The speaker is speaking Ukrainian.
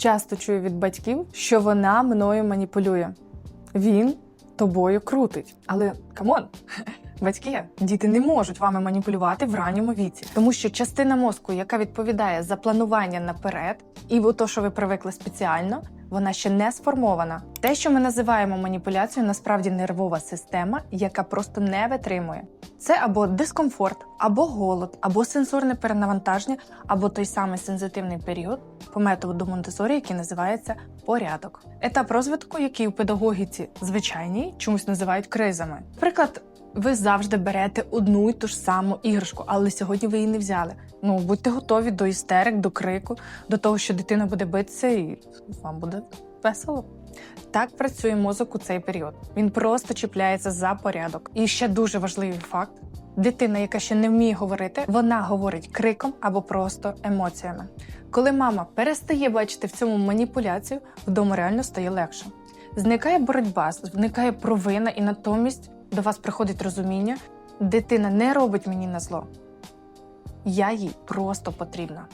Часто чую від батьків, що вона мною маніпулює. Він тобою крутить. Але камон, батьки, діти не можуть вами маніпулювати в ранньому віці, тому що частина мозку, яка відповідає за планування наперед, і то, що ви привикли спеціально, вона ще не сформована. Те, що ми називаємо маніпуляцією, насправді нервова система, яка просто не витримує. Це або дискомфорт, або голод, або сенсорне перенавантаження, або той самий сензитивний період по методу Монтесорі, який називається порядок. Етап розвитку, який у педагогіці звичайній, чомусь називають кризами. Наприклад, ви завжди берете одну й ту ж саму іграшку, але сьогодні ви її не взяли. Ну будьте готові до істерик, до крику, до того, що дитина буде битися, і вам буде весело. Так працює мозок у цей період. Він просто чіпляється за порядок. І ще дуже важливий факт: дитина, яка ще не вміє говорити, вона говорить криком або просто емоціями. Коли мама перестає бачити в цьому маніпуляцію, вдома реально стає легше. Зникає боротьба, зникає провина, і натомість до вас приходить розуміння: дитина не робить мені на зло. Я їй просто потрібна.